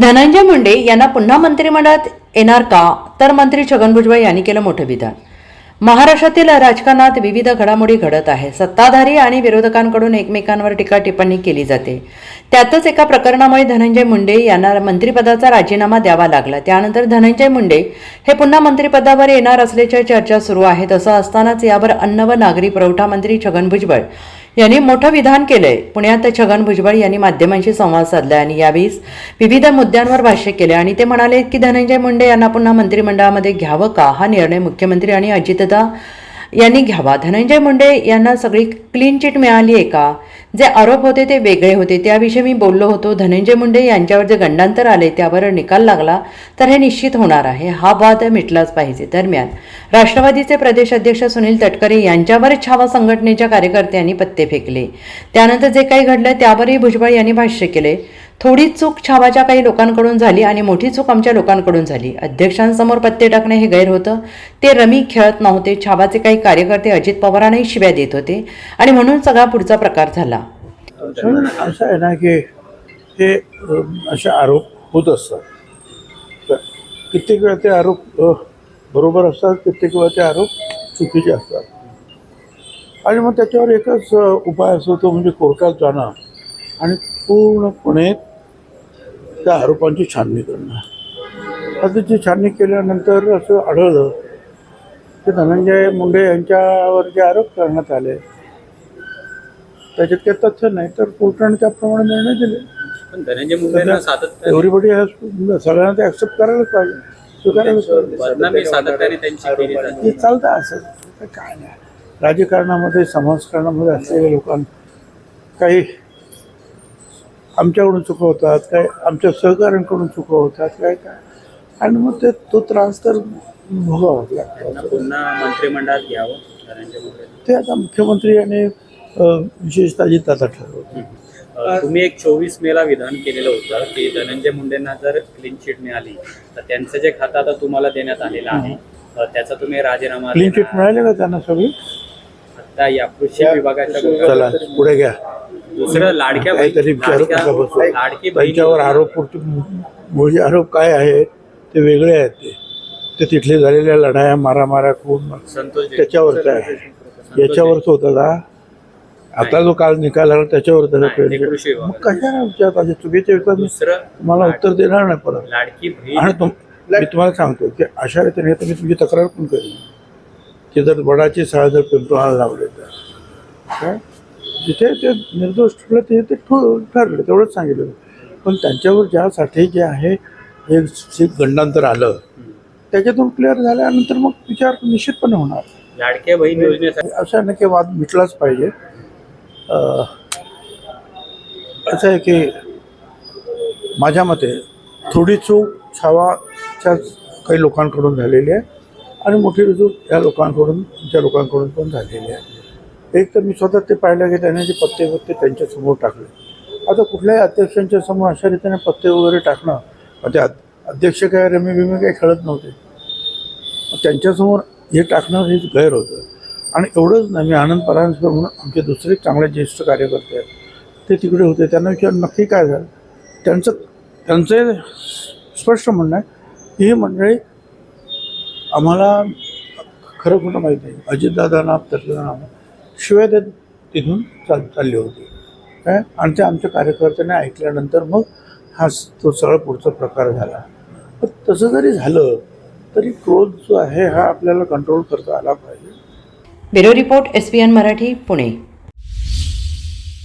धनंजय मुंडे यांना पुन्हा मंत्रिमंडळात येणार का? तर मंत्री छगन भुजबळ यांनी केलं मोठं विधान. महाराष्ट्रातील राजकारणात विविध घडामोडी घडत आहे. सत्ताधारी आणि विरोधकांकडून एकमेकांवर टीका टिप्पणी केली जाते. त्यातच एका प्रकरणामुळे धनंजय मुंडे यांना मंत्रिपदाचा राजीनामा द्यावा लागला. त्यानंतर धनंजय मुंडे हे पुन्हा मंत्रिपदावर येणार असल्याच्या चर्चा सुरू आहेत. असं असतानाच यावर अन्न व नागरी पुरवठा मंत्री छगन भुजबळ यांनी मोठं विधान केलंय. पुण्यात छगन भुजबळ यांनी माध्यमांशी संवाद साधला आणि यावेळी विविध मुद्द्यांवर भाष्य केले. आणि ते म्हणाले की धनंजय मुंडे यांना पुन्हा मंत्रिमंडळामध्ये घ्यावं का? हा निर्णय मुख्यमंत्री आणि अजितदा यांनी घ्यावा. धनंजय मुंडे यांना सगळी क्लीन चिट मिळाली आहे का? जे आरोप होते ते वेगळे होते. त्याविषयी मी बोललो होतो. धनंजय मुंडे यांच्यावर जे गंडांतर आले त्यावर निकाल लागला तर हे निश्चित होणार आहे. हा वाद मिटलाच पाहिजे. दरम्यान राष्ट्रवादीचे प्रदेश अध्यक्ष सुनील तटकरे यांच्यावर छावा संघटनेच्या कार्यकर्त्यांनी पत्ते फेकले. त्यानंतर जे काही घडलं त्यावरही भुजबळ यांनी भाष्य केले. थोडी चूक छावाच्या काही लोकांकडून झाली आणि मोठी चूक आमच्या लोकांकडून झाली. अध्यक्षांसमोर पत्ते टाकणे हे गैर होतं. ते रमी खेळत नव्हते. छावाचे काही कार्यकर्ते अजित पवारांनाही शिव्या देत होते. आणि म्हणून सगळा पुढचा प्रकार झाला. असं आहे ना की हे असे आरोप होत असतात. तर कित्येक वेळा ते आरोप बरोबर असतात. कित्येक वेळा ते आरोप चुकीचे असतात. आणि मग त्याच्यावर एकच उपाय असतो तो म्हणजे कोर्टात जाणं. आणि पूर्णपणे त्या आरोपांची छाननी करणं आता ती छाननी केल्यानंतर असं आढळलं की धनंजय मुंडे यांच्यावर जे आरोप करण्यात आले त्याच्यात काही तथ्य नाही तर कोर्टाने त्याप्रमाणे निर्णय दिले. पण धनंजय सातत्याने एव्हरीबडी सगळ्यांना ते ॲक्सेप्ट करायलाच पाहिजे ते चालतं असं. काय नाही. राजकारणामध्ये समाजकारणामध्ये असलेल्या लोकांना काही आमच्याकडून चुका होतात काय आमच्या सहकाऱ्यांकडून चुका होतात काय काय. आणि मग ते तो त्रास तर भोगावाच लागतो. पुन्हा मंत्रिमंडळात घ्यावं ते आता मुख्यमंत्री आणि विशेषतः अजितदादा ठरवतात. अ, तुम्ही एक चोवीस मेला विधान केलेलं होतं की धनंजय मुंडेंना जर क्लीन चिट मिळाली तर त्यांचं जे खातं आता तुम्हाला देण्यात आलेलं आहे त्याचा तुम्ही राजीनामा क्लीन चिट. मिळाले का त्यांना सगळी? आता या कृषी विभागाच्या चला पुढे घ्या. दुसरं लाडक्या काहीतरी विचारू नका बसू. त्यांच्यावर आरोप पुरते मूळचे आरोप काय आहे ते वेगळे आहेत ते. ते तिथले झालेल्या लढाया मारामाऱ्या खून संतोष देशमुख. त्याच्यावरच आहे याच्यावरच होतं का? आता जो काल निकाल आला त्याच्यावर त्याचं मग कशाला विचारता जे चुकीचे विचार तुम्हाला उत्तर देणार नाही परत. आणि तुम मी तुम्हाला सांगतो की अशा रीतीने तुम्ही तुमची तक्रार पण करेन की जर वडाची साळ जर पिंपळाला लावले तर. काय? जिथे ते निर्दोष ठरलं ते ते ठो- ठरलं तेवढंच सांगितलं. पण त्यांच्यावर ज्यासाठी जे आहे हे जे गंडांतर आलं त्याच्यातून क्लिअर झाल्यानंतर मग विचार निश्चितपणे होणार. लाडक्या बहीण योजनेसाठी असं नाही की वाद मिटलाच पाहिजे. असं आहे की माझ्या मते थोडी चूक छावाच्या काही लोकांकडून झालेली आहे आणि मोठी चूक या लोकांकडून त्या लोकांकडून पण झालेली आहे. एक तर मी स्वतः ते पाहिलं की त्याने जे पत्ते पत्ते त्यांच्यासमोर टाकले. आता कुठल्याही अध्यक्षांच्या समोर अशा रीतीने पत्ते वगैरे टाकणं म्हणजे अध्यक्ष काय रमी बिमी काही खेळत नव्हते. त्यांच्यासमोर हे टाकणं हे गैर होतं. आणि एवढंच नाही मी आनंद परांजपे म्हणून आमचे दुसरे चांगले ज्येष्ठ कार्यकर्ते आहेत. ते तिकडे होते त्यांना विचार नक्की काय झालं? त्यांचं त्यांचं स्पष्ट म्हणणं आहे की ही मंडळी आम्हाला खरं खोटं माहीत नाही. अजितदादांना नाम शिवाय ते तिथून चाल चालले होते. काय आणि ते आमच्या कार्यकर्त्यांनी ऐकल्यानंतर मग हा तो सगळा पुढचा प्रकार झाला. पण तसं जरी झालं तरी क्रोध जो आहे हा आपल्याला कंट्रोल करता आला पाहिजे. Bureau report S P N Marathi Pune.